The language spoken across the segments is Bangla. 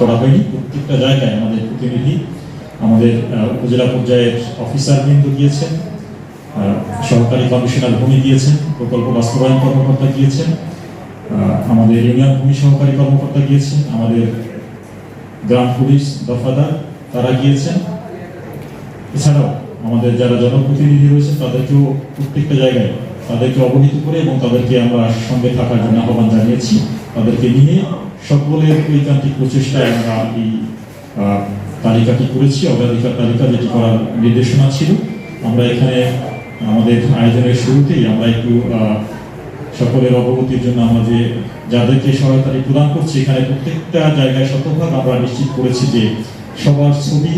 করা হয়নি। প্রত্যেকটা জায়গায় আমাদের প্রতিনিধি আমাদের উপজেলা পর্যায়ের অফিসার বৃন্দ গিয়েছেন আহ, সহকারী কমিশনার ভূমি গিয়েছেন প্রকল্প বাস্তবায়ন কর্মকর্তা গিয়েছেন আমাদের ইউনিয়ন ভূমি সহকারী কর্মকর্তা গিয়েছেন আমাদের গ্রাম পুলিশ দফাদার তারা গিয়েছেন। এছাড়াও আমাদের যারা জনপ্রতিনিধি রয়েছেন তাদেরকেও প্রত্যেকটা জায়গায় তাদেরকে অবহিত করে এবং তাদেরকে আমরা সঙ্গে থাকার জন্য আহ্বান জানিয়েছি। তাদেরকে নিয়ে সকলের ঐকান্তিক প্রচেষ্টায় আমরা এই তালিকাটি করেছি, অগ্রাধিকার তালিকা যেটি করার নির্দেশনা ছিল। আমরা এখানে আমাদের আয়োজনের শুরুতেই আমরা একটু সকলের অবগতির জন্য আমরা যে, যাদেরকে সহায়তাটি প্রদান করছি, এখানে প্রত্যেকটা জায়গায় শতভাগ আমরা নিশ্চিত করেছি যে সবার ছবি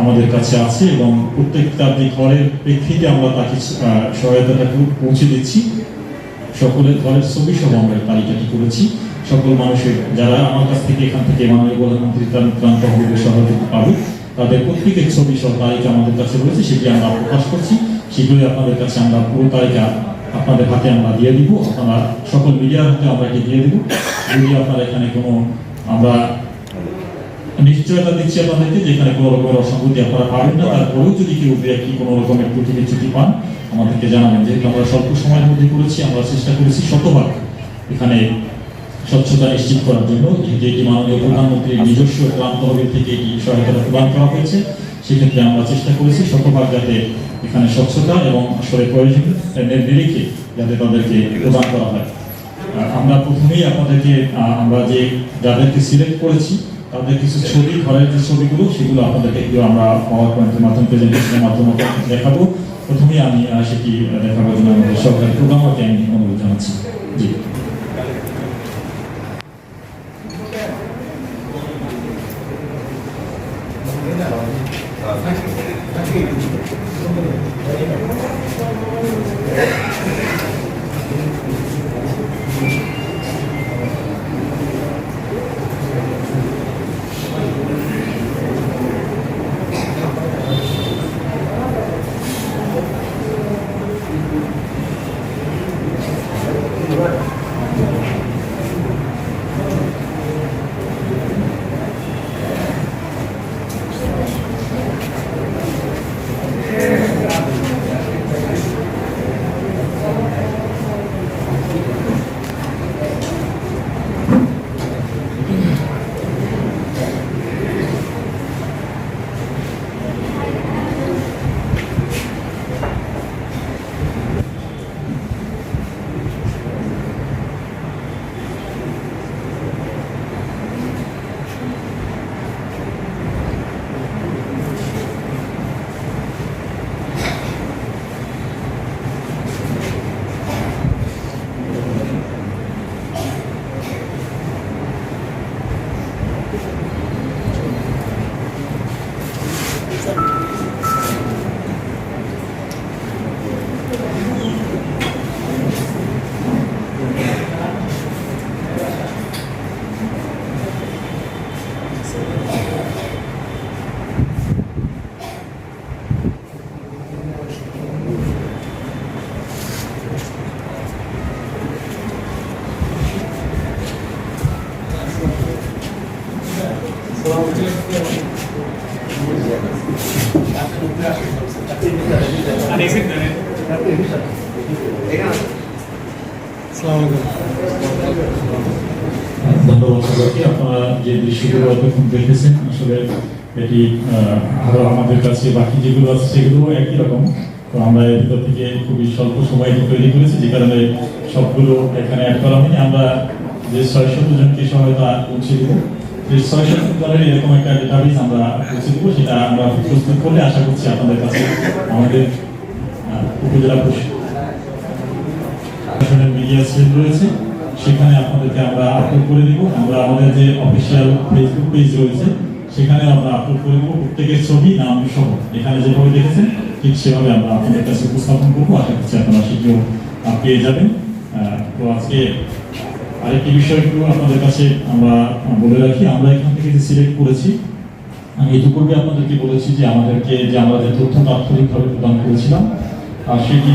আমাদের কাছে আছে এবং প্রত্যেকটা যে ঘরের প্রেক্ষিতে আমরা তাকে সহায়তাটা পৌঁছে দিচ্ছি। সকলের ঘরের ছবি সহ আমরা তালিকাটি করেছি। সকল মানুষের যারা আমার কাছ থেকে এখান থেকে মাননীয় প্রধানমন্ত্রী ত্রাণ ত্রাণ তহবিলের সহযোগিতা পাবে, তাদের প্রত্যেকের ছবি সহ তালিকা আমাদের কাছে রয়েছে, সেটি আমরা প্রকাশ করছি। শীঘ্রই আপনাদের কাছে আমরা পুরো তালিকা আপনাদের হাতে আমরা দিয়ে দিব। আপনারা সকল মিডিয়ার হাতে আমরা এটি দিয়ে দিব। যদি আপনারা এখানে কোনো আমরা নিশ্চয়তা দিচ্ছি আপনাদেরকে, যেখানে কোনো রকমের অসঙ্গতি আপনারা পাবেন না। তারপরেও যদি কেউ একটি কোনো রকমের বিচ্যুতি পান আমাদেরকে জানাবেন যেহেতু আমরা স্বল্প সময়ের মধ্যে করেছি, আমরা চেষ্টা করেছি শতভাগ এখানে স্বচ্ছতা নিশ্চিত করার জন্য। যেহেতু এটি মাননীয় প্রধানমন্ত্রীর নিজস্ব তহবিল থেকে এটি সহায়তা প্রদান করা হয়েছে। সেক্ষেত্রে আমরা চেষ্টা করেছি শতভাগ যাতে এখানে স্বচ্ছতা এবং আসলে প্রয়োজন নিরিখে যাতে তাদেরকে প্রদান করা হয়। আমরা প্রথমেই আপনাদেরকে আমরা যে যাদেরকে সিলেক্ট করেছি তাদের কিছু ছবি, ঘরের যে ছবিগুলো, সেগুলো আপনাদেরকে একটু আমরা পাওয়ার পয়েন্টের মাধ্যমে প্রেজেন্টেশনের মাধ্যমে দেখাবো। প্রথমেই আমি সেটি দেখাবার জন্য আমাদের সরকারি প্রোগ্রামকে আমি অনুরোধ জানাচ্ছি। জি। ধন্যবাদ সবাইকে আপনারা আমাদের কাছে বাকি যেগুলো আছে সেগুলো একই রকম তো আমরা এর ভিতর থেকে খুবই স্বল্প সময় তৈরি করেছি যে কারণে সবগুলো এখানে অ্যাড করা হয়নি আমরা যে ছয়শত জনকে সহায়তা পৌঁছে দেব যে ছয়শত জনের এরকম একটা ডেটাবেস আমরা পৌঁছে দেবো, সেটা আমরা প্রস্তুত করলে আশা করছি আপনাদের কাছে আমাদের উপজেলা প্রশাসনের মিডিয়া সেল রয়েছে, সেখানে আপনাদেরকে আমরা আপলোড করে দিব। আমরা আমাদের যে অফিসিয়াল ফেসবুক পেজ রয়েছে, সেখানে আমরা আপলোড করে দেবো। প্রত্যেকের ছবি, নাম সহ, এখানে যেভাবে দেখেছেন, ঠিক সেভাবে আমরা আপনাদের কাছে উপস্থাপন করব। আশা করছি আপনারা সেটিও পেয়ে যাবেন। তো আজকে আরেকটি বিষয় একটু আপনাদের কাছে আমরা বলে রাখি, আমরা এখান থেকে যে সিলেক্ট করেছি, আমি ইতিপূর্বে আপনাদেরকে বলেছি যে আমাদেরকে, যে আমরা যে তথ্য তাৎক্ষণিকভাবে প্রদান করেছিলাম। আর সেটি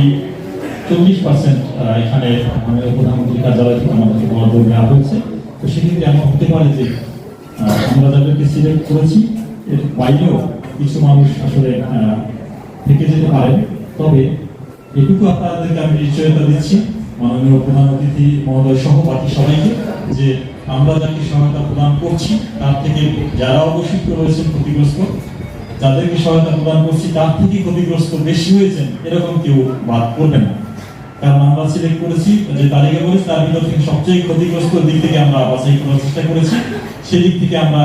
চল্লিশ পার্সেন্ট এখানে মাননীয় প্রধানমন্ত্রী কার্যালয় থেকে আমাদেরকে বরাদ্দ দেওয়া হয়েছে। তো সেক্ষেত্রে এমন হতে পারে যে আমরা যাদেরকে সিলেক্ট করেছি, এর বাইরেও কিছু মানুষ আসলে থেকে যেতে পারেন। তবে এটুকু আপনাদেরকে আমি নিশ্চয়তা দিচ্ছি। মাননীয় প্রধান অতিথি মহোদয় সহ বাকি সবাইকে যে আমরা যাকে সহায়তা প্রদান করছি, তার থেকে যারা অবশিষ্ট রয়েছেন ক্ষতিগ্রস্ত, যাদেরকে সহায়তা প্রদান করছি, তার থেকে ক্ষতিগ্রস্ত বেশি হয়েছেন, এরকম কেউ বাদ করবেন না কারণ আমরা সিলেক্ট করেছি, যে তালিকা করেছি, তার ভিতর থেকে সবচেয়ে ক্ষতিগ্রস্ত দিক থেকে আমরা বাছাই করার চেষ্টা করেছি সেদিক থেকে আমরা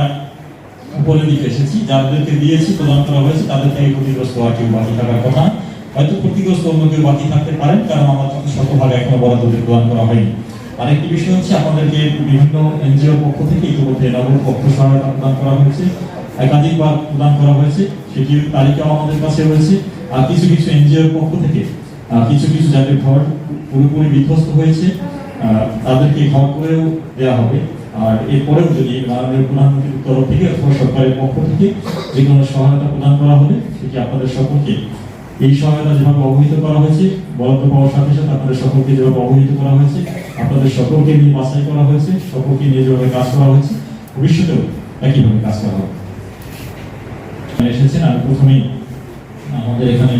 উপরের দিকে এসেছি, যাদেরকে দিয়েছি, প্রদান করা হয়েছে, তাদের থেকে ক্ষতিগ্রস্ত হওয়ার কেউ বাকি থাকার কথা। হয়তো ক্ষতিগ্রস্ত অন্য কেউ বাকি থাকতে পারেন, কারণ আমার কিন্তু শতভাগ এখনও বরাদ্দ প্রদান করা হয়নি। আরেকটি বিষয় হচ্ছে আমাদেরকে বিভিন্ন এনজিওর পক্ষ থেকে ইতিমধ্যে নগর পক্ষ সহায়তা প্রদান করা হয়েছে, একাধিকবার প্রদান করা হয়েছে, সেটির তালিকাও আমাদের কাছে রয়েছে। আর কিছু কিছু এনজিওর পক্ষ থেকে কিছু কিছু যাদের ঘর পুরোপুরি বিধ্বস্ত হয়েছে তাদেরকে ঘর করেও দেওয়া হবে। আর এরপরেও যদি মাননীয় প্রধানমন্ত্রীর তরফ থেকে অথবা সরকারের পক্ষ থেকে যে কোনো সহায়তা প্রদান করা হবে, সেটি আপনাদের সকলকে এই সহায়তা যেভাবে অবহিত করা হয়েছে, বরাদ্দ পাওয়ার সাথে সাথে আপনাদের সকলকে যেভাবে অবহিত করা হয়েছে, আপনাদের সকলকে নিয়ে বাছাই করা হয়েছে, সকলকে নিয়ে যেভাবে কাজ করা হয়েছে, ভবিষ্যতেও একইভাবে কাজ করা হবে। এসেছেন আর প্রথমেই আমাদের এখানে